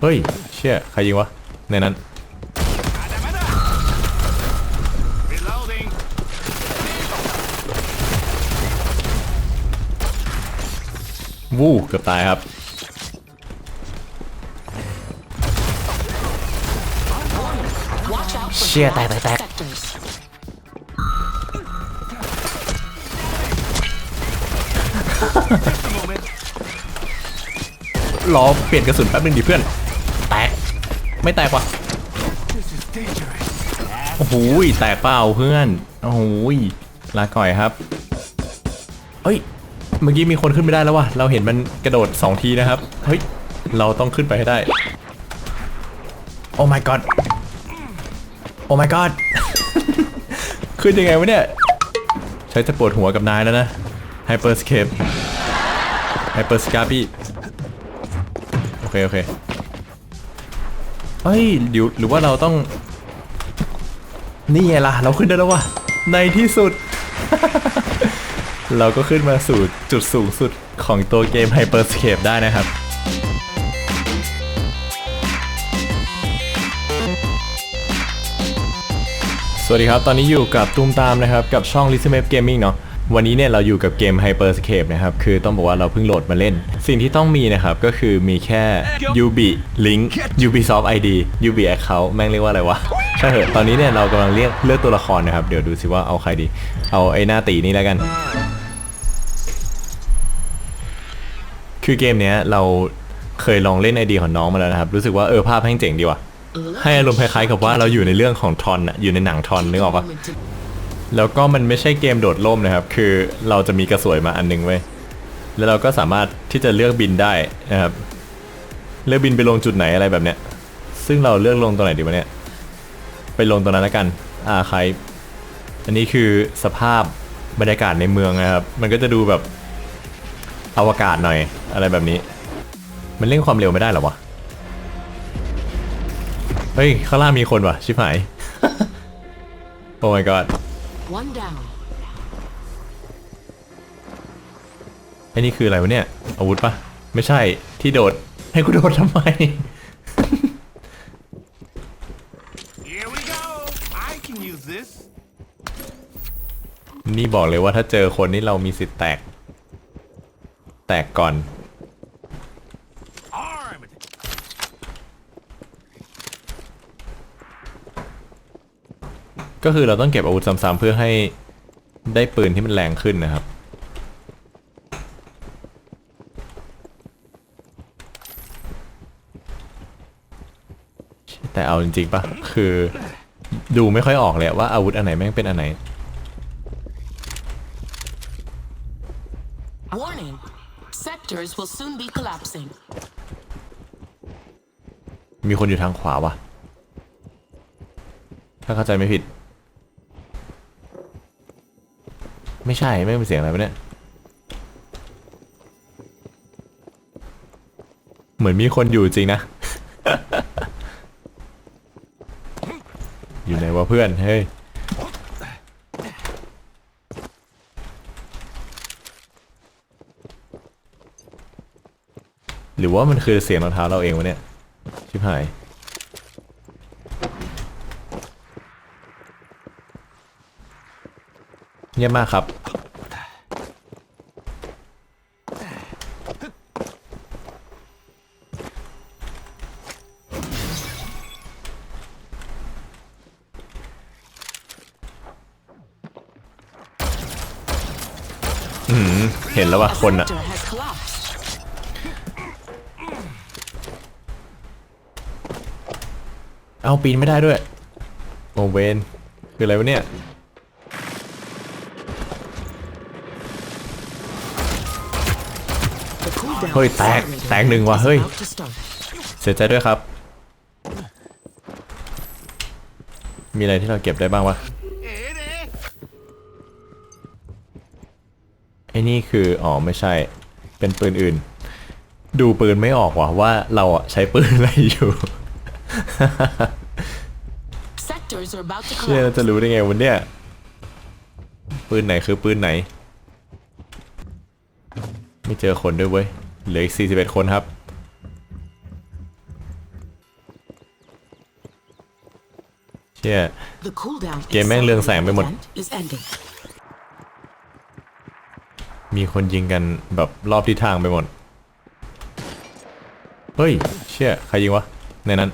เฮ้ย เชี่ยใครยิงวะ ในนั้น Reloading. วู้เกือบตายครับ Watch out for Shit, collapsed tag, tag, tag. sectors. รอเปลี่ยนกระสุนแป๊บนึงดิเพื่อนแตก ไม่แตกว่ะ This is dangerous. โอ้โหยแตกเปล่าเพื่อนโอ้โหยลาก่อยครับเฮ้ยเมื่อกี้มีคนขึ้นไม่ได้แล้วว่ะเราเห็นมันกระโดด 2 ทีนะครับเฮ้ยเราต้องขึ้นไปให้ได้โอ้ my god โอ้ my god ขึ้นยังไงวะเนี่ย ใช้จะปวดหัวกับนายแล้วนะ Hyperscape Hyperscape โอเค โอเค เฮ้ยเดี๋ยวหรือว่าเราต้อง นี่ไงล่ะ เราขึ้นได้แล้ววะในที่สุด เราก็ขึ้นมาสู่จุดสูงสุดของตัวเกม Hyperscape ได้นะครับสวัสดีครับ ตอนนี้อยู่กับตุ้มตามนะครับ กับช่อง l i s t e n m a p Gaming เนาะ วันนี้เนี่ยเราอยู่กับเกม Hyperscape นะครับ คือต้องบอกว่าเราเพิ่งโหลดมาเล่น สิ่งที่ต้องมีนะครับ ก็คือมีแค่ Ubi Link Ubisoft ID Ubi Account แม่งเรียกว่าอะไรวะใช่เหอะตอนนี้เนี่ยเรากำลังเรียกเลือกตัวละครนะครับ เดี๋ยวดูสิว่าเอาใครดี เอาไอ้หน้าตีนี่แล้วกัน คือเกมเนี้ยเราเคยลองเล่นไอเดียของน้องมาแล้วนะครับ รู้สึกว่าเออภาพแม่งเจ๋งดีว่ะให้อารมณ์คล้ายๆกับว่าเราอยู่ในเรื่องของทอนอะอยู่ในหนังทอนนึกออกปะ แล้วก็มันไม่ใช่เกมโดดร่มนะครับ คือเราจะมีกระสวยมาอันหนึงไว้แล้วเราก็สามารถที่จะเลือกบินได้นะครับ เลือกบินไปลงจุดไหนอะไรแบบเนี้ย ซึ่งเราเลือกลงตรงไหนดีวะเนี่ย ไปลงตรงนั้นแล้วกันอ่าใครอันนี้คือสภาพบรรยากาศในเมืองนะครับ มันก็จะดูแบบอวกาศหน่อยอะไรแบบนี้ มันเร่งความเร็วไม่ได้หรอวะ เฮ้ย ข้างล่างมีคนวะชิบหาย โอ้ my god one down. ไอ้นี่คืออะไรวะเนี่ย อาวุธปะไม่ใช่ที่โดด ให้กูโดดทำไม Here we go. I can use this. นี่บอกเลยว่าถ้าเจอคนนี่เรามีสิทธิ์แตก แตกก่อน ก็คือเราต้องเก็บอาวุธซ้ำๆเพื่อให้ได้ปืนที่มันแรงขึ้นนะครับ แต่เอาจริงๆปะคือดูไม่ค่อยออกเลยอะว่าอาวุธอันไหนแม่งเป็นอันไหน Warning. Sectors will soon be collapsing. มีคนอยู่ทางขวาวะถ้าเข้าใจไม่ผิด ไม่ใช่ไม่เป็นเสียงอะไรวะเนี่ย เหมือนมีคนอยู่จริงนะ อยู่ไหนวะเพื่อน เฮ้ย หรือว่ามันคือเสียงรองเท้าเราเองวะเนี่ย ชิบหาย เยี่ยมมากครับ อืม เห็นแล้วว่ะ A คนอะเอาปีนไม่ได้ด้วย โอเวนคืออะไรวะเนี่ย เฮ้ยแตกแตกหนึ่งว่ะเฮ้ยเสียใจด้วยครับ มีอะไรที่เราเก็บได้บ้างวะไอ้นี่คืออ๋อไม่ใช่เป็นปืนอื่น ดูปืนไม่ออกว่ะว่าเราอะใช้ปืนอะไรอยู่เชื่อเราจะรู้ได้ไงวันเนี้ยปืนไหนคือปืนไหน ไม่เจอคนด้วยเว้ย เหลืออีก41 คนครับ เชี่ย เกมแม่งเรืองแสงไปหมด มีคนยิงกันแบบรอบทิศทางไปหมด เฮ้ย เชี่ย ใครยิงวะ ในนั้น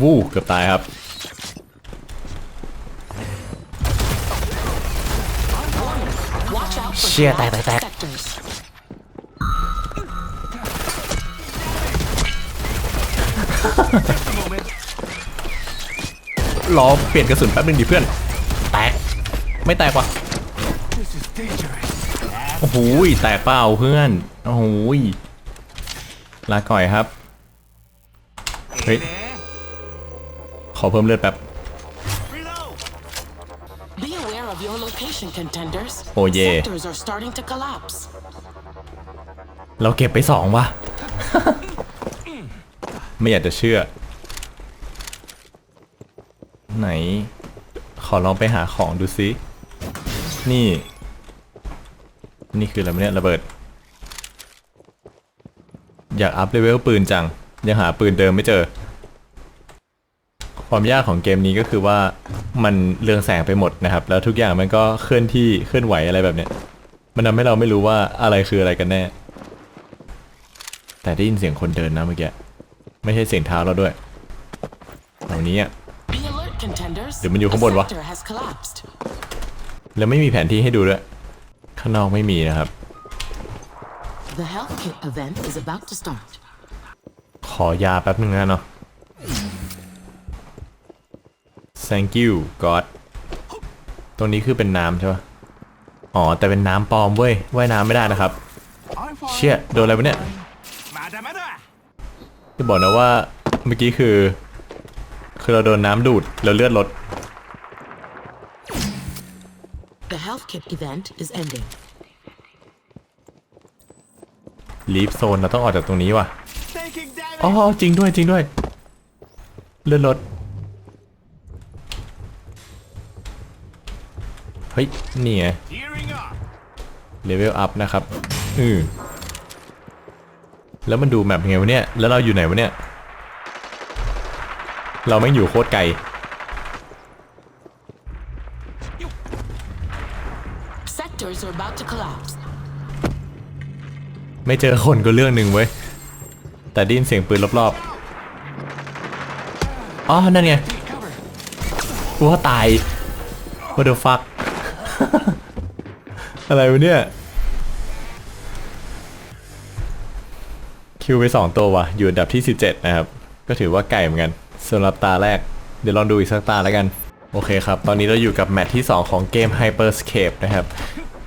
วู้เกือบตายครับ Watch out for Shit, collapsed back, back, back. sectors. รอเปลี่ยนกระสุนแป๊บนึงดิเพื่อน แตก ไม่แตกว่ะ This is dangerous. โอ้โหยแตกเปล่าเพื่อน โอ้โหยลาก่อยครับ เฮ้ย ขอเพิ่มเลือดแป๊บ Reload. Be aware of your location, contenders. Oh, yeah. Sectors are starting to collapse. เราเก็บไปสองว่ะไม่อยากจะเชื่อ ไหน ขอลองไปหาของดูซิ นี่ นี่คืออะไรวะเนี่ยระเบิด อยากอัพเลเวลปืนจัง ยังหาปืนเดิมไม่เจอ ความยากของเกมนี้ก็คือว่ามันเรืองแสงไปหมดนะครับ แล้วทุกอย่างมันก็เคลื่อนที่เคลื่อนไหวอะไรแบบเนี้ยมันทำให้เราไม่รู้ว่าอะไรคืออะไรกันแน่ แต่ได้ยินเสียงคนเดินนะเมื่อกี้ไม่ใช่เสียงเท้าเราด้วยเหล่านี้อะ Be alert, contenders. เดี๋ยวมันอยู่ข้างบนวะ A sector has collapsed. แล้วไม่มีแผนที่ให้ดูด้วยข้างนอกไม่มีนะครับ The health kit event is about to start. ขอยาแป๊บนึงนะเนาะ thank you god ตรงนี้คือเป็นน้ำใช่ปะอ๋อ แต่เป็นน้ำปลอมเว้ย ว่ายน้ำไม่ได้นะครับ I'm fine. เชี่ย โดนอะไรวะเนี่ย Madamada! จะบอกนะว่าเมื่อกี้คือ คือเราโดนน้ำดูดแล้วเลือดลด The health kit event is ending. ลีฟโซนเราต้องออกจากตรงนี้ว่ะ Taking damage. อ๋อ จริงด้วยจริงด้วย เลื่อนรถ เฮ้ย นี่ไง Gearing up. เลเวลอัพนะครับ อือแล้วมันดูแมปยังไงวะเนี่ย แล้วเราอยู่ไหนวะเนี่ย เราไม่งอยู่โคตรไกล Sectors are about to collapse. ไม่เจอคนก็เรื่องหนึ่งเว้ย แต่ได้ยินเสียงปืนรอบๆ อ๋อ นั่นไง Cover. กูว่าตาย What the fuck อะไรวะเนี่ย คิวไปสองตัววะอยู่อันดับที่ 17 นะครับ ก็ถือว่าไก่เหมือนกันสำหรับตาแรก เดี๋ยวลองดูอีกสักตาแล้วกัน โอเคครับ ตอนนี้เราอยู่กับแมตช์ที่ 2 ของเกม Hyperscape นะครับ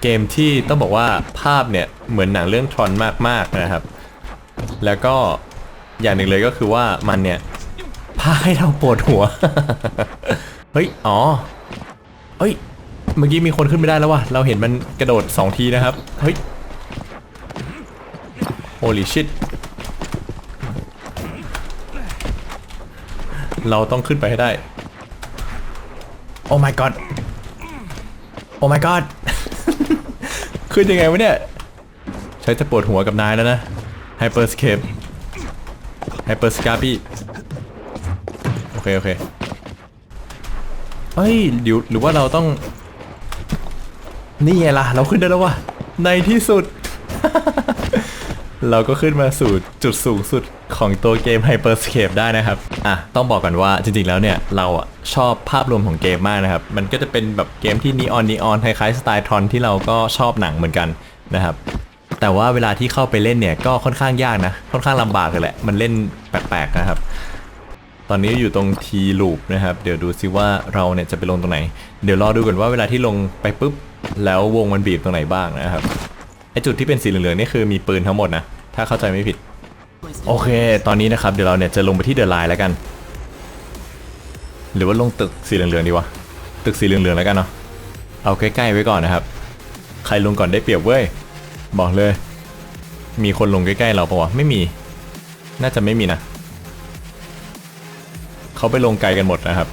เกมที่ต้องบอกว่าภาพเนี่ยเหมือนหนังเรื่องทรอนมากๆนะครับ แล้วก็อย่างหนึ่งเลยก็คือว่ามันเนี่ยพาให้เราปวดหัว เฮ้ย อ๋อ เฮ้ย เมื่อกี้มีคนขึ้นไม่ได้แล้วว่ะเราเห็นมันกระโดด 2 ทีนะครับ เฮ้ย holy shit เราต้องขึ้นไปให้ได้ โอ้ my god โอ้ my god ขึ้นยังไงวะเนี่ย ใช้จะปวดหัวกับนายแล้วนะ Hyperscape Hyperscape โอเค โอเคเฮ้ยเดี๋ยวหรือว่าเราต้อง นี่ไงล่ะ เราขึ้นได้แล้ววะในที่สุด เราก็ขึ้นมาสู่จุดสูงสุดของตัวเกม Hyperscape ได้นะครับ อะ ต้องบอกกันว่าจริงๆแล้วเนี่ย เราอะชอบภาพรวมของเกมมากนะครับ มันก็จะเป็นแบบเกมที่นีออนนีออนคล้ายๆสไตล์ทรอนที่เราก็ชอบหนังเหมือนกันนะครับ แต่ว่าเวลาที่เข้าไปเล่นเนี่ยก็ค่อนข้างยากนะ ค่อนข้างลำบากเลยแหละ มันเล่นแปลกๆนะครับ ตอนนี้อยู่ตรง T loop นะครับ เดี๋ยวดูซิว่าเราเนี่ยจะไปลงตรงไหน เดี๋ยวรอดูก่อนว่าเวลาที่ลงไปปุ๊บ แล้ววงมันบีบตรงไหนบ้างนะครับ ไอจุดที่เป็นสีเหลืองๆนี่คือมีปืนทั้งหมดนะ ถ้าเข้าใจไม่ผิด โอเค ตอนนี้นะครับเดี๋ยวเราเนี่ยจะลงไปที่เดอะไลน์แล้วกัน หรือว่าลงตึกสีเหลืองๆดีวะ ตึกสีเหลืองๆแล้วกันเนาะ เอาใกล้ๆไว้ก่อนนะครับ ใครลงก่อนได้เปรียบเว้ย บอกเลย มีคนลงใกล้ๆเราปะวะ ไม่มี น่าจะไม่มีนะ เขาไปลงไกลกันหมดนะครับ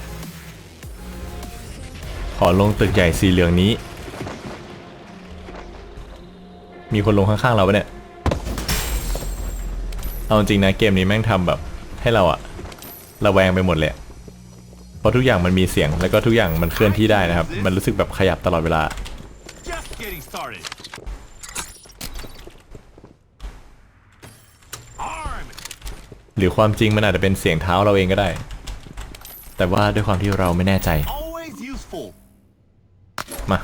ขอลงตึกใหญ่สีเหลืองนี้ มีคนลงข้างๆเราปะเนี่ย เอาจริงนะเกมนี้แม่งทำแบบ ให้เราอะระแวงไปหมดเลยอะเพราะทุกอย่างมันมีเสียงแล้วก็ทุกอย่างมันเคลื่อนที่ได้นะครับ มันรู้สึกแบบขยับตลอดเวลา Just getting started. Arm. หรือความจริงมันอาจจะเป็นเสียงเท้าเราเองก็ได้ แต่ว่าด้วยความที่เราไม่แน่ใจ Always useful. มา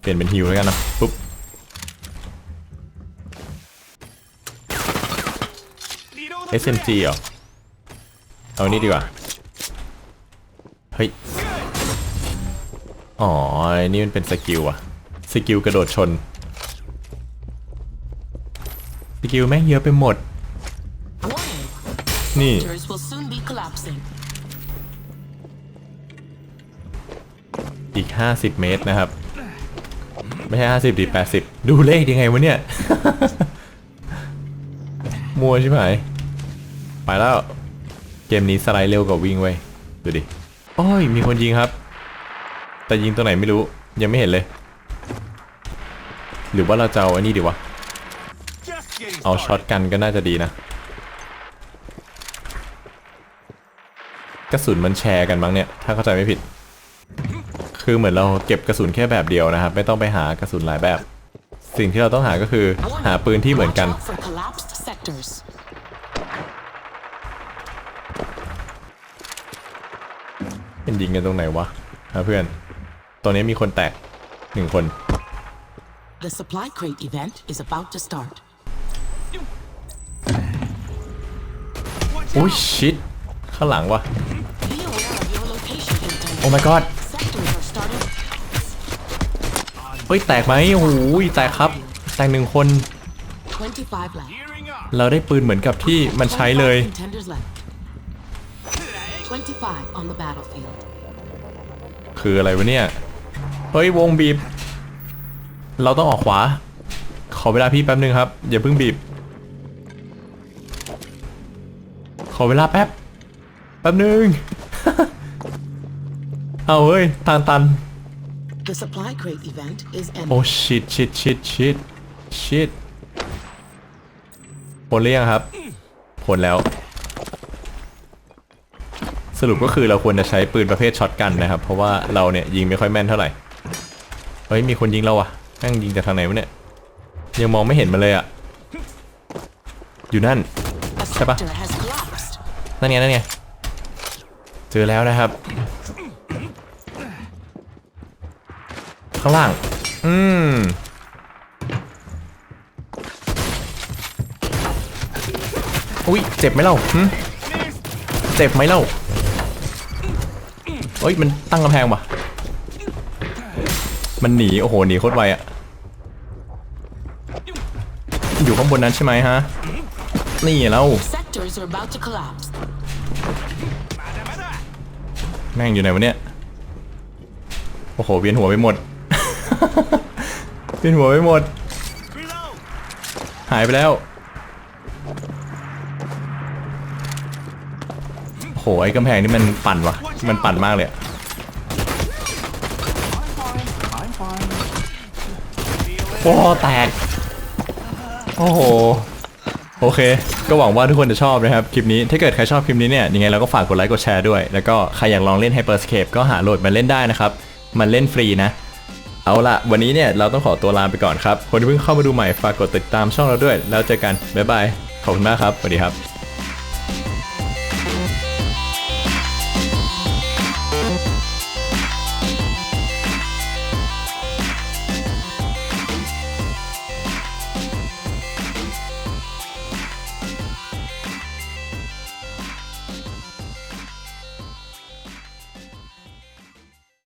เปลี่ยนเป็นฮิวแล้วกันเนอะปุ๊บ Need all the SMG เหรอ เอานี่ดีกว่า เฮ้ย อ๋อไอ้นี่มันเป็นสกิลอะสกิลกระโดดชน สกิลแม่งเยอะไปหมด Warning. นี่ อีก 50 เมตรนะครับ ไม่ใช่ 50ดิ80 ดูเลขยังไงวะเนี่ย มัวใช่ไหมไปแล้ว เกมนี้สไลด์เร็วกว่าวิ่งเว้ยดูดิโอ้ย มีคนยิงครับ แต่ยิงตัวไหนไม่รู้ยังไม่เห็นเลย หรือว่าเราจะเอาอันนี้ดีวะ เอาช็อตกันก็น่าจะดีนะ กระสุนมันแชร์กันบ้างเนี่ย ถ้าเข้าใจไม่ผิด คือเหมือนเราเก็บกระสุนแค่แบบเดียวนะครับ ไม่ต้องไปหากระสุนหลายแบบ สิ่งที่เราต้องหาก็คือ Warning. หาปืนที่เหมือนกัน Watch out for collapsed sectors. เป็นยิงกันตรงไหนวะฮะเพื่อนตรงนี้มีคนแตกหนึ่งคน The supply crate event is about to start. Watch อุ้ย out. ชิดข้างหลังวะ Be aware of your location container. โอ้ my god เฮ้ยแตกไหมโอ้โหแตกครับ แตกหนึ่งคน เราได้ปืนเหมือนกับที่มันใช้เลย คืออะไรวะเนี่ย เฮ้ยวงบีบ เราต้องออกขวา ขอเวลาพี่แป๊บนึงครับ อย่าเพิ่งบีบ ขอเวลาแป๊บ แป๊บนึง เอาเฮ้ยทางตัน The supply crate event is โอ้ ending. ชิดชิดชิดชิดชิดผลหรือยังครับผลแล้ว สรุปก็คือเราควรจะใช้ปืนประเภทช็อตกันนะครับ เพราะว่าเราเนี่ยยิงไม่ค่อยแม่นเท่าไหร่ เฮ้ย มีคนยิงเราอะแม่งยิงจากทางไหนวะเนี่ย ยังมองไม่เห็นมันเลยอะอยู่นั่น A Siapa? sector has collapsed. นั่นไงนั่นไงเจอแล้วนะครับ ข้างล่าง อืมอุ้ยเจ็บไหมเล่าหึเจ็บไหมเล่าเฮ้ย มันตั้งกำแพงปะมันหนี โอ้โห หนีโคตรไวอะอยู่ข้างบนนั้นใช่ไหมฮะ นี่แล้ว Sectors are about to collapse. แม่งอยู่ไหนวะเนี่ย โอ้โห เวียนหัวไปหมด เวียนหัวไปหมด หายไปแล้วโหไอ้กำแพงนี่มันปั่นวะมันปั่นมากเลยอะโอ้แตก โอ้โห โอเค ก็หวังว่าทุกคนจะชอบนะครับ คลิปนี้ ถ้าเกิดใครชอบคลิปนี้เนี่ย ยังไงเราก็ฝากกดไลค์ กดแชร์ด้วย แล้วก็ใครอยากลองเล่น Hyperscape ก็หาโหลดมาเล่นได้นะครับ มันเล่นฟรีนะ เอาละวันนี้เนี่ยเราต้องขอตัวลาไปก่อนครับ คนที่เพิ่งเข้ามาดูใหม่ฝากกดติดตามช่องเราด้วย แล้วเจอกันบ๊ายบายขอบคุณมากครับสวัสดีครับ